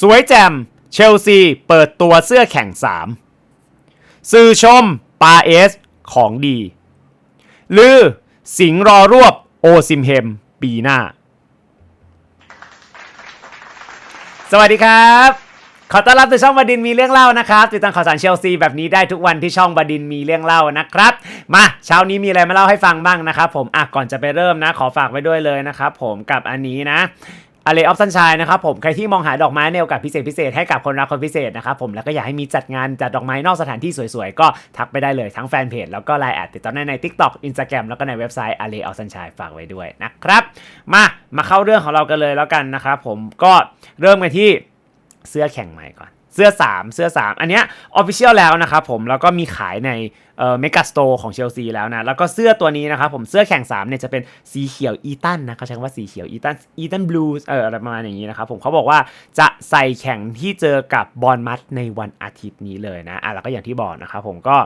สวยแจ่มเชลซีเปิดตัวเสื้อแข่ง 3 สื่อชม ปาเอส ของดี ลือ สิงรอรวบ โอซิมเฮม ปีหน้า สวัสดีครับ ขอต้อนรับสู่ช่องบดินมีเรื่องเล่านะครับ ติดตามข่าวสารเชลซีแบบนี้ได้ทุกวันที่ช่องบดินมีเรื่องเล่านะครับ มาเช้านี้มีอะไรมาเล่าให้ฟังบ้างนะครับผมอะก่อนจะไปเริ่มนะ ขอฝากไว้ด้วยเลยนะครับผมกับอันนี้นะ อเลออฟซันชายนะครับผมใครที่มองหาดอกไม้ในโอกาสพิเศษพิเศษให้กับคนรักคนพิเศษนะครับผมแล้วก็อยากให้มีจัดงานจัดดอกไม้นอกสถานที่สวยๆ ก็ทักไปได้เลยทั้งแฟนเพจแล้วก็ไลน์แอดติดต่อได้ใน TikTok Instagram แล้วก็ในเว็บไซต์ a l e o f s u n s h i n e ฝากไว้ด้วยนะครับ มามาเข้าเรื่องของเรากันเลยแล้วกันนะครับผมก็เริ่มกันที่เสื้อแข่งใหม่ก่อน เสื้อ 3 เสื้อ 3 อันเนี้ยออฟฟิเชียลแล้วนะครับผมแล้วก็มีขายในเอ่อเมกาสโตร์ของเชลซีแล้วนะ แล้วก็เสื้อตัวนี้นะครับผมเสื้อแข่ง3เนี่ยจะเป็นสีเขียวอีตันนะเขาใช้คำว่าสีเขียวอีตันอีตันบลูเอออะไรประมาณอย่างนี้นะครับผมเขาบอกว่าจะใส่แข่งที่เจอกับบอลมัดในวันอาทิตย์นี้เลยนะอะแล้วก็อย่างที่บอกนะครับผมก็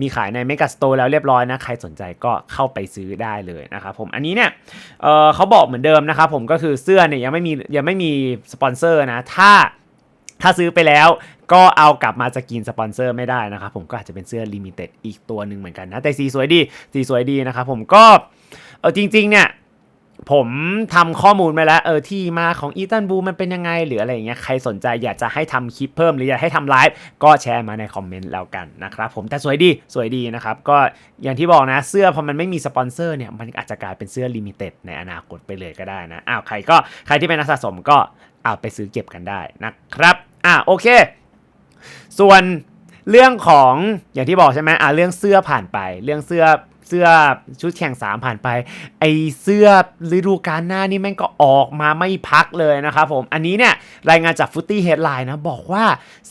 มีขายในเมกาสโตร์แล้วเรียบร้อยนะ ใครสนใจก็เข้าไปซื้อได้เลยนะครับผมอันนี้เนี่ยเออเขาบอกเหมือนเดิมนะครับผมก็คือเสื้อเนี่ยยังไม่มียังไม่มีสปอนเซอร์นะถ้า ถ้าซื้อไปแล้วก็เอากลับมาจะกินสปอนเซอร์ไม่ได้นะครับผมก็อาจจะเป็นเสื้อลิมิเต็ดอีกตัวหนึ่งเหมือนกันนะ แต่สีสวยดี สีสวยดีนะครับผมก็เออจริง ๆ เนี่ยผมทำข้อมูลไปแล้วเออที่มาของอีตันบูมันเป็นยังไง หรืออะไรอย่างเงี้ยใครสนใจอยากจะให้ทำคลิปเพิ่มหรืออยากให้ทำไลฟ์ก็แชร์มาในคอมเมนต์แล้วกันนะครับผมแต่สวยดีสวยดีนะครับ ก็อย่างที่บอกนะเสื้อพอมันไม่มีสปอนเซอร์เนี่ยมันอาจจะกลายเป็นเสื้อลิมิเต็ดในอนาคตไปเลยก็ได้นะอ้าวใครก็ใครที่เป็นนักสะสมก็เอาไปซื้อเก็บกันได้นะครับ อะโอเค ส่วนเรื่องของอย่างที่บอกใช่ไหมอะเรื่องเสื้อผ่านไป เรื่องเสื้อเสื้อชุดแข่งสามผ่านไป ไอเสื้อฤดูกาลหน้านี่แม่งก็ออกมาไม่พักเลยนะครับผม อันนี้เนี่ยรายงานจากฟุตตี้เฮดไลน์นะ บอกว่า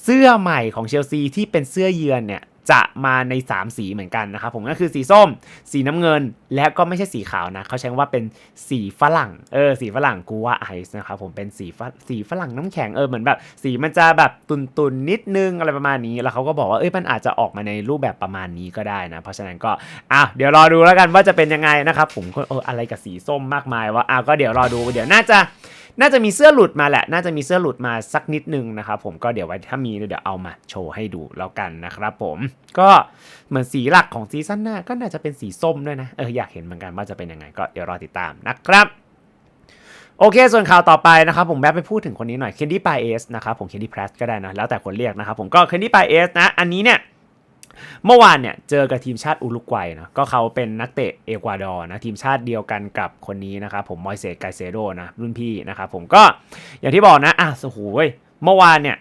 เสื้อใหม่ของเชลซีที่เป็นเสื้อเยือนเนี่ย จะมาใน 3 สีเหมือนกันนะครับผมก็คือสีส้ม สีน้ำเงิน และก็ไม่ใช่สีขาวนะเขาใช้ว่าเป็นสีฝรั่งเออสีฝรั่งกูว่าไอซ์นะครับผมเป็นสีฝสีฝรั่งน้ำแข็งเออเหมือนแบบ สีมันจะแบบตุนตุนๆนิดนึงอะไรประมาณนี้ แล้วเขาก็บอกว่าเอ้ยมันอาจจะออกมาในรูปแบบประมาณนี้ก็ได้นะเพราะฉะนั้นก็อะเดี๋ยวรอดูแล้วกันว่าจะเป็นยังไงนะครับผมเอออะไรกับสีส้มมากมายว่าอะก็เดี๋ยวรอดูเดี๋ยวน่าจะ น่าจะมีเสื้อหลุดมาแหละ น่าจะมีเสื้อหลุดมาสักนิดนึงนะครับผมก็เดี๋ยวไว้ถ้ามีเดี๋ยวเอามาโชว์ให้ดูแล้วกันนะครับผมก็เหมือนสีหลักของซีซั่นหน้าก็น่าจะเป็นสีส้มด้วยนะเอออยากเห็นเหมือนกันว่าจะเป็นยังไงก็เดี๋ยวรอติดตามนะครับโอเค ส่วนข่าวต่อไปนะครับ ผมแวะไปพูดถึงคนนี้หน่อยเคนดี้ปาเอสนะครับผมเคนดี้พรสก็ได้นะ แล้วแต่คนเรียกนะครับผมก็เคนดี้ปาเอสนะ อันนี้เนี่ย เมื่อวานเนี่ยเจอกับทีมชาติอุรุกวัยนะก็เขาเป็นนักเตะเอกวาดอร์นะทีมชาติเดียวกันกับคนนี้นะครับผมมอยเซสไกเซโดนะรุ่นพี่นะครับผมก็อย่างที่บอกนะอะโอ้โหเว้เมื่อวานเนี่ย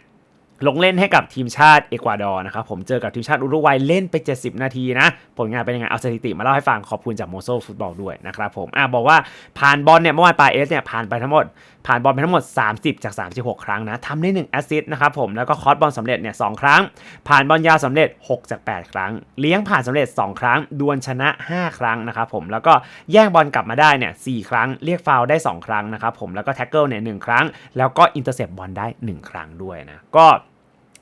ลงเล่นให้กับทีมชาติเอกวาดอร์นะครับผมเจอกับทีมชาติอุรุกวัยเล่นไป 70 นาทีนะ ผลงานเป็นยังไง เอาสถิติมาเล่าให้ฟังขอบคุณจากโมโซฟุตบอลด้วยนะครับผมอะบอกว่าผ่านบอลเนี่ยเมื่อวานปาเอสเนี่ยผ่านไปทั้งหมด ผ่านบอลไปทั้งหมด 30 จาก 36 ครั้งนะทำได้ 1 แอสซิสต์นะครับผมแล้วก็คอร์สบอลสำเร็จเนี่ยสครั้ง ผ่านบอลยาวสำเร็จ 6 จาก 8 ครั้ง เลี้ยงผ่านสำเร็จ 2 ครั้ง ดวลชนะ 5 ครั้งนะครับผมแล้วก็แย่งบอลกลับมาได้เนี่ยสครั้งเรียกฟาวล์ได้ 2 ครั้งนะครับผมแล้วก็แท็กเกิลเนี่ยหครั้ง แล้วก็อินเตอร์เซปบอลได้ 1 ครั้งด้วยนะก็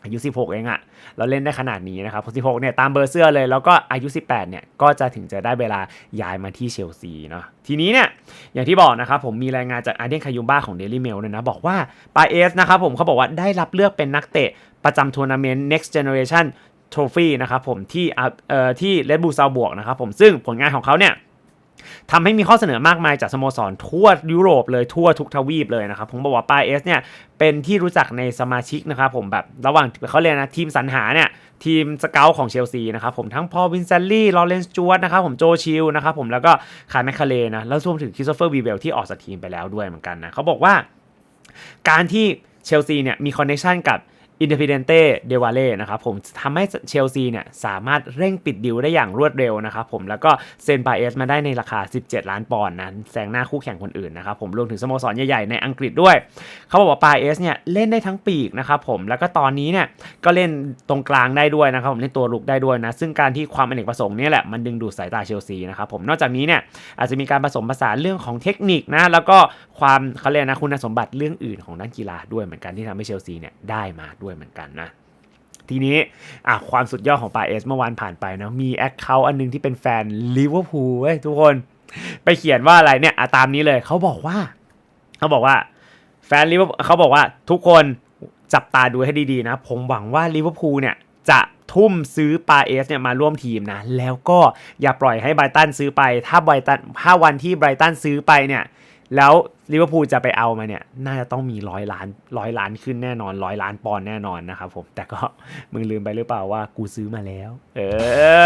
อายุ 16 เองอะเราเล่นได้ขนาดนี้นะครับ16เนี่ยตามเบอร์เสื้อเลย แล้วก็อายุ 18เนี่ยก็จะถึงจะได้เวลาย้ายมาที่เชลซีเนาะทีนี้เนี่ยอย่างที่บอกนะครับผมมีรายงานจากอาร์เดนคายุมบ้าของ Daily Mail เนี่ยนะบอกว่าปาเอสนะครับผมเขาบอกว่าได้รับเลือกเป็นนักเตะประจำทัวร์นาเมนต์ Next Generation Trophy นะครับผมที่เอ่อที่ Red Bull ซาวบวกนะครับผมซึ่งผลงานของเขาเนี่ย ทำให้มีข้อเสนอมากมายจากสโมสรทั่วยุโรปเลยทั่วทุกทวีปเลยนะครับ ผมบอกว่าปาเอสเนี่ยเป็นที่รู้จักในสมาชิกนะครับผมแบบระหว่างเขาเรียกนะทีมสรรหาเนี่ยทีมสเกลของเชลซีนะครับผมทั้งพอวินเซนลี่ลอเรนซ์จวดนะครับผมโจชิลนะครับผมแล้วก็คายแมคคาเลนะแล้วรวมถึงคริสโตเฟอร์วีเวลที่ออกจากทีมไปแล้วด้วยเหมือนกันนะเขาบอกว่า การที่เชลซีเนี่ยมีคอนเนคชันกับ อินเด p เดนเต้เดวาเล่นะครับผมทำให้เชลซีเนี่ยสามารถเร่งปิดดิวได้อย่างรวดเร็วนะครับผมแล้วก็เซ็นปาเอสมาได้ในราคา 17 ล้านปอนด์นั้นแซงหน้าคู่แข่งคนอื่นนะครับผมรวมถึงสโมสรใหญ่ๆในอังกฤษด้วย เขาบอกว่าปาเอสเนี่ยเล่นได้ทั้งปีกนะครับผมแล้วก็ตอนนี้เนี่ยก็เล่นตรงกลางได้ด้วยนะครับผมเล่นตัวลุกได้ด้วยนะซึ่งการที่ความอเนกประสงค์นี่แหละมันดึงดูดสายตาเชลซีนะครับผมนอกจากนี้เนี่ยอาจจะมีการผสมผสานเรื่องของเทคนิคนะแล้วก็ความเขาเรียกนะคุณสมบัติเรื่องอื่นของด้านกีฬาด้วยเหมือนกันที่ทำให้เชลซีเนี่ยได้มาด้วยเหมือนกันนะทีนี้ความสุดยอดของปาเอสเมื่อวานผ่านไปนะมีแอคเคาท์อันนึงที่เป็นแฟนลิเวอร์พูลเว้ยทุกคนไปเขียนว่าอะไรเนี่ยอตามนี้เลยเขาบอกว่า เขาบอกว่า แฟนลิเวอร์เขาบอกว่าทุกคนจับตาดูให้ดีๆนะ ผมหวังว่าลิเวอร์พูลเนี่ยจะทุ่มซื้อปาเอสเนี่ยมาร่วมทีมนะ แล้วก็อย่าปล่อยให้ไบรตันซื้อไป ถ้าไบรตันถ้าวันที่ไบรตันซื้อไปเนี่ย แล้วลิเวอร์พูลจะไปเอามาเนี่ย น่าจะต้องมีร้อยล้านร้อยล้านขึ้นแน่นอนร้อยล้านปอนด์แน่นอนนะครับผม แต่ก็มึงลืมไปหรือเปล่าว่ากูซื้อมาแล้ว เอ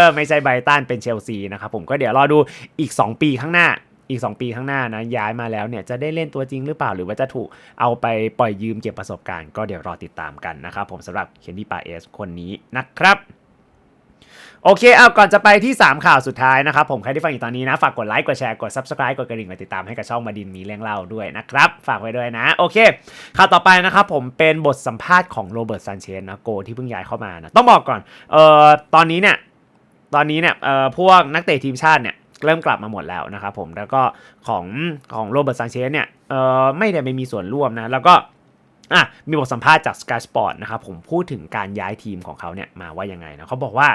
อ ไม่ใช่ไบรตันเป็นเชลซีนะครับผมก็เดี๋ยวรอดูอีก 2 ปีข้างหน้าอีก 2 ปีข้างหน้านะย้ายมาแล้วเนี่ยจะได้เล่นตัวจริงหรือเปล่า หรือว่าจะถูกเอาไปปล่อยยืมเก็บประสบการณ์ ก็เดี๋ยวรอติดตามกันนะครับผมสำหรับเคนดี้ปาเอสคนนี้นะครับ โอเคเอาก่อนจะไปที่ 3 ข่าวสุดท้ายนะครับ ผมใครที่ฟังอยู่ตอนนี้นะ ฝากกดไลค์กดแชร์กด Subscribe กดกระดิ่งมาติดตามให้กับช่องมาดินมีเรื่องเล่าด้วยนะครับ ฝากไว้ด้วยนะ โอเค ข่าวต่อไปนะครับผมเป็นบทสัมภาษณ์ของโรเบิร์ตซานเชสนะโกที่เพิ่งย้ายเข้ามานะต้องบอกก่อนเอ่อตอนนี้เนี่ยตอนนี้เนี่ยเอ่อพวกนักเตะทีมชาติเนี่ยเริ่มกลับมาหมดแล้วนะครับผมแล้วก็ของของโรเบิร์ตซานเชสเนี่ยเอ่อไม่ได้ไม่มีส่วนร่วมนะแล้วก็อะมีบทสัมภาษณ์จาก Sky Sport นะครับผมพูดถึงการย้ายทีมของเขาเนี่ยมาว่ายังไงนะเขาบอกว่า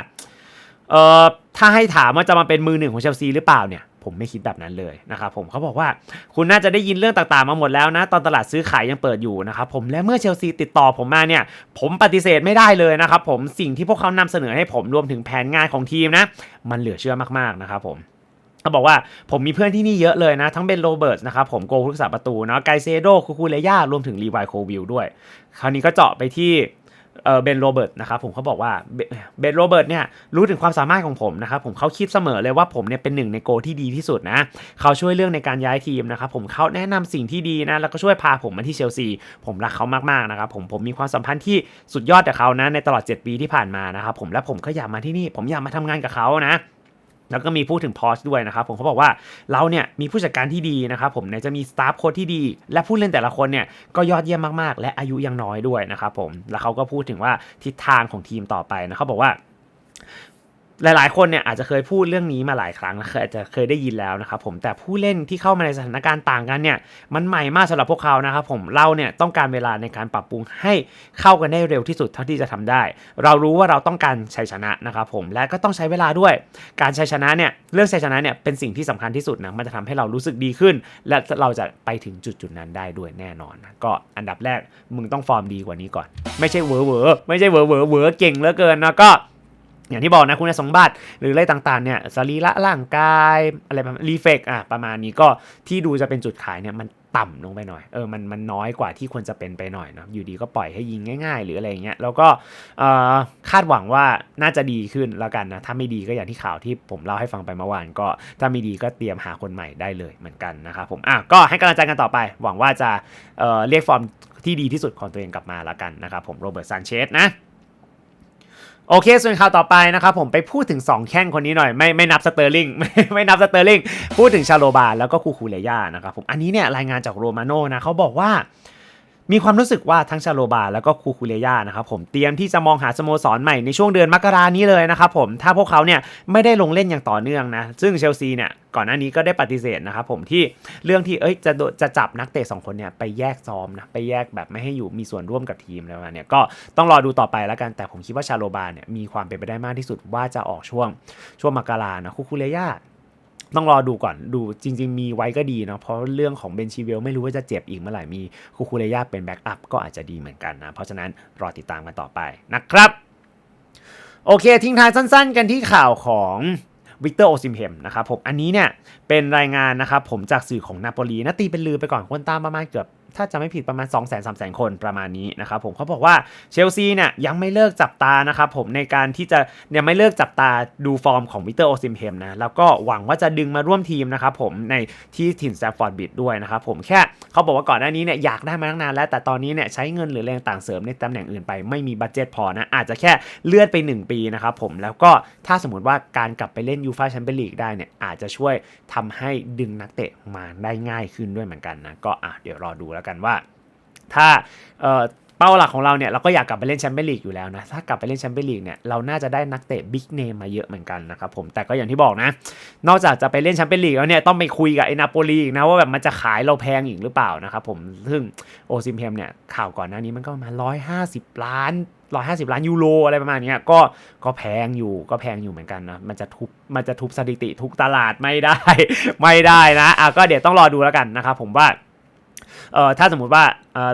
เอ่อถ้าให้ถามว่าจะมาเป็นมือหนึ่งของเชลซีหรือเปล่าเนี่ยผมไม่คิดแบบนั้นเลยนะครับผมเขาบอกว่าคุณน่าจะได้ยินเรื่องต่างๆมาหมดแล้วนะ ตอนตลาดซื้อขายยังเปิดอยู่นะครับผมและเมื่อเชลซีติดต่อผมมาเนี่ย ผมปฏิเสธไม่ได้เลยนะครับผมสิ่งที่พวกเขานำเสนอให้ผมรวมถึงแผนงานของทีมนะ มันเหลือเชื่อมากๆนะครับผมเขาบอกว่าผมมีเพื่อนที่นี่เยอะเลยนะ ทั้งเบนโรเบิร์ตนะครับผมโกผู้รักษาประตูเนาะไกเซโดคูคูเลย่ารวมถึงรีไวโควิลด้วย คราวนี้ก็เจาะไปที่ เบนโรเบิร์ตนะครับผมเขาบอกว่าเบนโรเบิร์ตเนี่ยรู้ถึงความสามารถของผมนะครับผมเขาคิดเสมอเลยว่าผมเนี่ยเป็นหนึ่งในโกที่ดีที่สุดนะเขาช่วยเรื่องในการย้ายทีมนะครับผมเขาแนะนำสิ่งที่ดีนะแล้วก็ช่วยพาผมมาที่เชลซี ผมรักเขามากๆนะครับผมผมมีความสัมพันธ์ที่สุดยอดกับเขานะในตลอด 7 ปีที่ผ่านมานะครับผมและผมก็อยากมาที่นี่ ผมอยากมาทำงานกับเขานะ แล้วก็มีพูดถึงพอชด้วยนะครับผมเขาบอกว่าเราเนี่ยมีผู้จัดการที่ดีนะครับผมเนี่ยจะมีสตาฟโค้ดที่ดี และผู้เล่นแต่ละคนเนี่ยก็ยอดเยี่ยมมากๆ และอายุยังน้อยด้วยนะครับผมแล้วเขาก็พูดถึงว่าทิศทางของทีมต่อไปนะเขาบอกว่า หลายๆ คนเนี่ยอาจจะเคยพูดเรื่องนี้มาหลายครั้งเคยอาจจะเคยได้ยินแล้วนะครับผมแต่ผู้เล่นที่เข้ามาในสถานการณ์ต่างกันเนี่ยมันใหม่มากสำหรับพวกเขานะครับผมเราเนี่ยต้องการเวลาในการปรับปรุงให้เข้ากันได้เร็วที่สุดเท่าที่จะทำได้ เรารู้ว่าเราต้องการชัยชนะนะครับผมและก็ต้องใช้เวลาด้วย การชัยชนะเนี่ยเรื่องชัยชนะเนี่ยเป็นสิ่งที่สำคัญที่สุดนะมันจะทำให้เรารู้สึกดีขึ้น และเราจะไปถึงจุดจุดๆนั้นได้ด้วยแน่นอนนะก็อันดับแรกมึงต้องฟอร์มดีกว่านี้ก่อน ไม่ใช่เวอร์เวอร์ไม่ใช่เวอร์เวอร์เวอร์เก่งเหลือเกินนะก็ อย่างที่บอกนะคุณสมบัติหรืออะไรต่างๆเนี่ยสรีระร่างกายอะไรประมาณรีเฟกอะประมาณนี้ก็ที่ดูจะเป็นจุดขายเนี่ยมันต่ำลงไปหน่อยเออมันมันน้อยกว่าที่ควรจะเป็นไปหน่อยเนาะอยู่ดีก็ปล่อยให้ยิงง่ายๆ หรืออะไรเงี้ยแล้วก็คาดหวังว่าน่าจะดีขึ้นแล้วกันนะถ้าไม่ดีก็อย่างที่ข่าวที่ผมเล่าให้ฟังไปเมื่อวานก็ถ้าไม่ดีก็เตรียมหาคนใหม่ได้เลยเหมือนกันนะครับผมอะก็ให้กำลังใจกันต่อไป หวังว่าจะเเรียกฟอร์มที่ดีที่สุดของตัวเองกลับมาแล้วกันนะครับผมโรเบิร์ตซานเชสนะ โอเค ส่วนข่าวต่อไปนะครับผมไปพูดถึง 2 แข้งคนนี้หน่อย ไม่ไม่นับสเตอร์ลิงไม่ไม่นับสเตอร์ลิงพูดถึงชาโลบาแล้วก็คูคูเลย่านะครับผมอันนี้เนี่ยรายงานจากโรมาโนนะเขาบอกว่า มีความรู้สึกว่าทั้งชาโลบาแล้วก็คูคูเลย่านะครับผมเตรียมที่จะมองหาสโมสรใหม่ในช่วงเดือนมกรานี้เลยนะครับผมถ้าพวกเขาเนี่ยไม่ได้ลงเล่นอย่างต่อเนื่องนะ ซึ่งเชลซีเนี่ยก่อนหน้านี้ก็ได้ปฏิเสธนะครับผมที่เรื่องที่เอ้ยจะจะจับนักเตะสองคนเนี่ยไปแยกซ้อมนะไปแยกแบบไม่ให้อยู่มีส่วนร่วมกับทีมอะไรประมาเนี่ยก็ต้องรอดูต่อไปแล้วกันแต่ผมคิดว่าชาโลบาเนี่ยมีความเป็นไปได้มากที่สุดว่าจะออกช่วงช่วงมกรานะคูคูเลย่า ต้องรอดูก่อนดูจริง ๆ มีไว้ก็ดีเนาะเพราะเรื่องของเบนชีเวลไม่รู้ว่าจะเจ็บอีกเมื่อไหร่มีคูคูเรย่าเป็นแบ็กอัพก็อาจจะดีเหมือนกันนะเพราะฉะนั้นรอติดตามกันต่อไปนะครับโอเค ทิ้งท้ายสั้น ๆ กันที่ข่าวของวิกเตอร์โอซิมเฮมนะครับผมอันนี้เนี่ยเป็นรายงานนะครับผมจากสื่อของนาโปลีนะตีเป็นลือไปก่อนคนตามประมาณเกือบ ถ้าจะไม่ผิดประมาณ2 0 0 0 0 0 0 0 0 คนประมาณนี้นะครับผมเขาบอกว่าเชลซีเนี่ยยังไม่เลิกจับตานะครับผมในการที่จะยังไม่เลิกจับตาดูฟอร์มของวิเตอร์โอซิมเฮมนะแล้วก็หวังว่าจะดึงมาร่วมทีมนะครับผมในที่ถิ่นแซฟฟอร์ดบิดด้วยนะครับผมแค่เขาบอกว่าก่อนหน้านี้เนี่ยอยากได้มาตั้งนานแล้ว แต่ตอนนี้เนี่ยใช้เงินหรือแรงต่างเสริมในตำแหน่งอื่นไปไม่มีบัตเจ็ตพอนะอาจจะแค่เลื่อนไป 1 ปีนะครับผมแล้วก็ถ้าสมมติว่าการกลับไปเล่นยูฟาแชมเปี้ยนลีกได้เนี่ยอาจจะช่วยทำให้ดึงนักเตะมาได้ง่ายขึ้นด้วยเหมือนกันนะก็อะเดี๋ยวรอดูแล้วกันว่า ถ้าเป้าหลักของเราเนี่ยเราก็อยากกลับไปเล่นแชมเปี้ยนลีกอยู่แล้วนะ ถ้ากลับไปเล่นแชมเปี้ยนลีกเนี่ยเราน่าจะได้นักเตะบิ๊กเนมมาเยอะเหมือนกันนะครับผมแต่ก็อย่างที่บอกนะ นอกจากจะไปเล่นแชมเปี้ยนลีกแล้วเนี่ยต้องไปคุยกับไอ้นาโปลีอีกนะว่าแบบมันจะขายเราแพงอีกหรือเปล่านะครับผมซึ่งโอซิมเฮมเนี่ยข่าวก่อนหน้านี้มันก็มาร้อยห้าสิบล้าน150ล้านยูโรอะไรประมาณนี้ก็ก็แพงอยู่ก็แพงอยู่เหมือนกันนะมันจะทุบมันจะทุบสถิติทุกตลาดไม่ได้ ไม่ได้นะอะก็เดี๋ยวต้องรอดูแล้วกันนะครับผมว่า เอ่อถ้าสมมุติว่า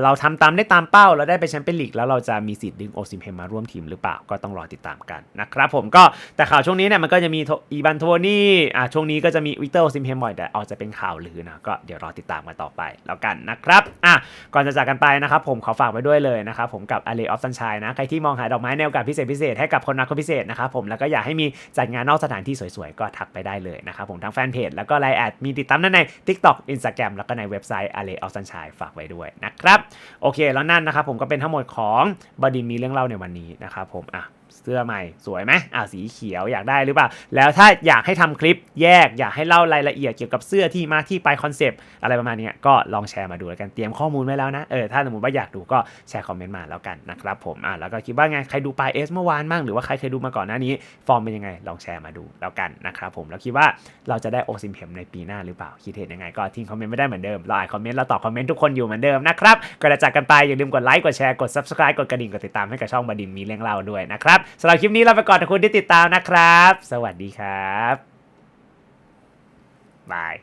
เราทำตามได้ตามเป้าเราได้ไปแชมเปี้ยนลีกแล้วเราจะมีสิทธิ์ดึงโอซิมเฮมมาร่วมทีมหรือเปล่าก็ต้องรอติดตามกันนะครับผมก็แต่ข่าวช่วงนี้เนี่ยมันก็จะมีอีบันโทนี่อะช่วงนี้ก็จะมีวิกเตอร์โอซิมเฮมบ่อยแต่อาจจะเป็นข่าวลือนะก็เดี๋ยวรอติดตามกันต่อไปแล้วกันนะครับอะก่อนจะจากกันไปนะครับผมขอฝากไว้ด้วยเลยนะครับผมกับ a l l e of Sunshine นะใครที่มองหาดอกไม้ในโอกาสพิเศษพิเศษให้กับคนรักคนพิเศษนะครับผมแล้วก็อยากให้มีจัดงานนอกสถานที่สวยๆก็ทักไปได้เลยนะครับผมทั้งแฟนเพจแล้วก็ไลน์แอดมีติดตามได้ใน TikTok Instagram แล้วก็ในเว็บไซต์ a l l e of Sunshine ฝากไว้ด้วยนะครับโอเค แล้วนั่นนะครับผมก็เป็นทั้งหมดของบดินมีเรื่องเล่าในวันนี้นะครับผมอะ เสื้อใหม่สวยไหมอ่าสีเขียวอยากได้หรือเปล่า แล้วถ้าอยากให้ทำคลิปแยกอยากให้เล่ารายละเอียดเกี่ยวกับเสื้อที่มาที่ไปคอนเซปต์อะไรประมาณนี้ก็ลองแชร์มาดูแล้วกันเตรียมข้อมูลไว้แล้วนะเออถ้าสมมติว่าอยากดูก็แชร์คอมเมนต์มาแล้วกันนะครับผมอะแล้วก็คิดว่าไงใครดูปลายเอสเมื่อวานบ้างหรือว่าใครเคยดูมาก่อนหน้านี้ ฟอร์มเป็นยังไงลองแชร์มาดูแล้วกันนะครับผมแล้วคิดว่าเราจะได้โอซิมเพมในปีหน้าหรือเปล่าคิดเห็นยังไงก็ทิ้งคอมเมนต์ไม่ได้เหมือนเดิมเราอ่านคอมเมนต์เราตอบคอมเมนต์ทุกคนอยู่เหมือนเดิมนะครับก่อนจะจากกันไปอย่าลืมกดไลค์กดแชร์กด subscribe กดกระดิ่งกดติดตามให้กับช่องบดินมีเรื่องเล่าด้วยนะครับสำหรับคลิปนี้เราไปก่อนขอบคุณที่ติดตามนะครับ สวัสดีครับบาย